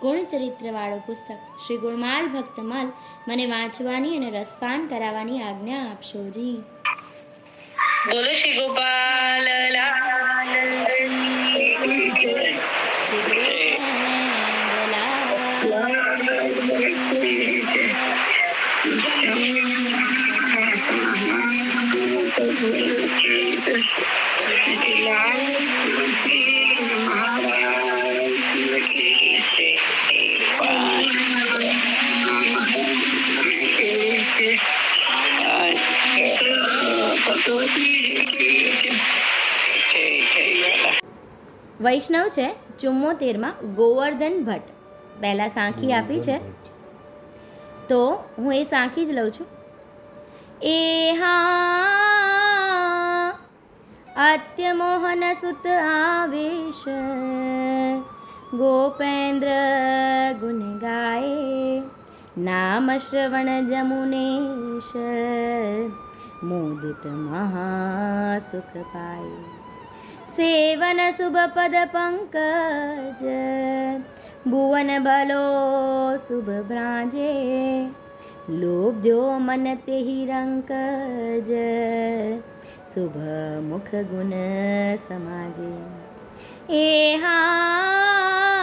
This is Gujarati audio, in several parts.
ગુણચરિત્રવાળું પુસ્તક. શ્રી ગુણમાલ ભક્તમાલ મને વાંચવાની અને રસપાન કરાવવાની આજ્ઞા આપશો જી. બોલો શ્રી ગોપાલ લાલ. વૈષ્ણવ છે ચુમ્મોતેરમાં ગોવર્ધન ભટ્ટ. પહેલાં સાંખી આપી છે. તો હું એ સાંખી જ લઉં છું. એ હા અત્યમોહન સુત આવેશ, ગોપેન્દ્ર નામ શ્રવણ જમુનેશ, મોદિત મહાસુખ પાય. સેવન શુભ પદ પંકજ, ભુવન બલો શુભ ભ્રાજે લોભ્યો મન તે રંકજ, શુભ મુખ ગુણ સમાજે. એ હા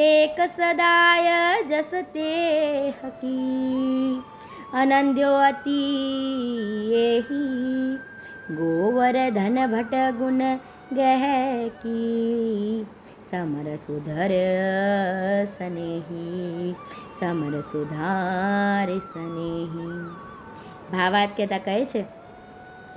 ટેક સદાય જસ તે હકી અનંદ્યો અતિ એહી ગોવર્ધન ભટ્ટ ગુણ ગહેકી સમર સુધર સનેહી સમર સુધાર સનેહી ભાવાત કહેતા કહે છે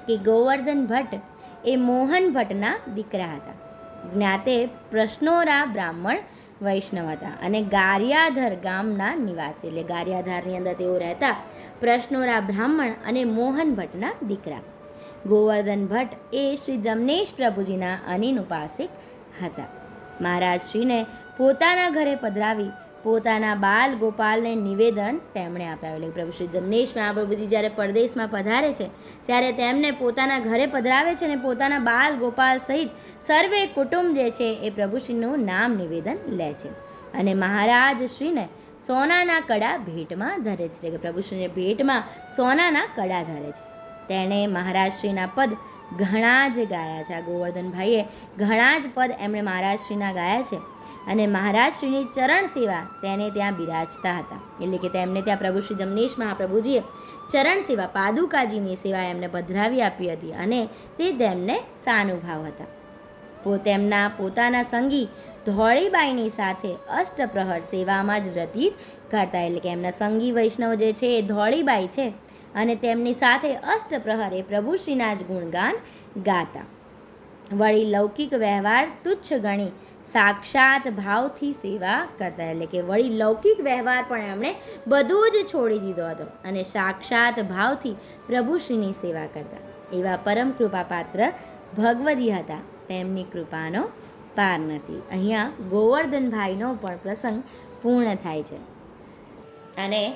કે ગોવર્ધન ભટ્ટ એ મોહન ભટ્ટના દીકરા હતા જ્ઞાતે પ્રશ્નોરા બ્રાહ્મણ વૈષ્ણવ હતા અને ગારિયાધર ગામના નિવાસી. એટલે ગારિયાધારની અંદર તેઓ રહેતા પ્રશ્નોરા બ્રાહ્મણ અને મોહન ભટ્ટના દીકરા. ગોવર્ધન ભટ્ટ એ શ્રી જમનેશ પ્રભુજીના અનિન ઉપાસિક હતા. મહારાજ શ્રીને પોતાના ઘરે પધરાવી પોતાના બાલ ગોપાલને નિવેદન તેમણે આપ્યા. એટલે પ્રભુ શ્રી જમનેશ મહાપ્રભુજી જ્યારે પરદેશમાં પધારે છે, ત્યારે તેમને પોતાના ઘરે પધરાવે છે અને પોતાના બાલ ગોપાલ સહિત સર્વે કુટુંબ જે છે એ પ્રભુશ્રીનું નામ નિવેદન લે છે. અને મહારાજ શ્રીને સોનાના કડા ભેટમાં ધરે છે. કે પ્રભુશ્રીને ભેટમાં સોનાના કડા ધરે છે. તેણે મહારાજશ્રીના પદ ઘણા જ ગાયા છે. આ ગોવર્ધનભાઈએ ઘણા જ પદ એમણે મહારાજશ્રીના ગાયા છે. અને મહારાજશ્રીની ચરણ સેવા તેને ત્યાં બિરાજતા હતા. એટલે કે તેમને ત્યાં પ્રભુ શ્રી જમનેશ મહાપ્રભુજીએ ચરણ સેવા પાદુકાજીની સેવા એમને પધરાવી આપી હતી અને તે તેમને સાનુભાવ હતા. પો તેમના પોતાના સંગી ધોળીબાઈની સાથે અષ્ટપ્રહર સેવામાં જ વ્યતીત કરતા. એટલે કે એમના સંગી વૈષ્ણવ જે છે એ ધોળીબાઈ છે અને તેમની સાથે અષ્ટપ્રહર પ્રભુશ્રીના જ ગુણગાન ગાતા. વળી લૌકિક વ્યવહાર તુચ્છ ગણી સાક્ષાત ભાવથી સેવા કરતા એટલે કે વળી લૌકિક વ્યવહાર પણ એમણે બધું જ છોડી દીધો હતો અને સાક્ષાત ભાવથી પ્રભુશ્રીની સેવા કરતા. એવા પરમ કૃપા પાત્ર ભગવદી હતા. તેમની કૃપાનો પાર નથી. અહીંયા ગોવર્ધનભાઈનો પણ પ્રસંગ પૂર્ણ થાય છે. અને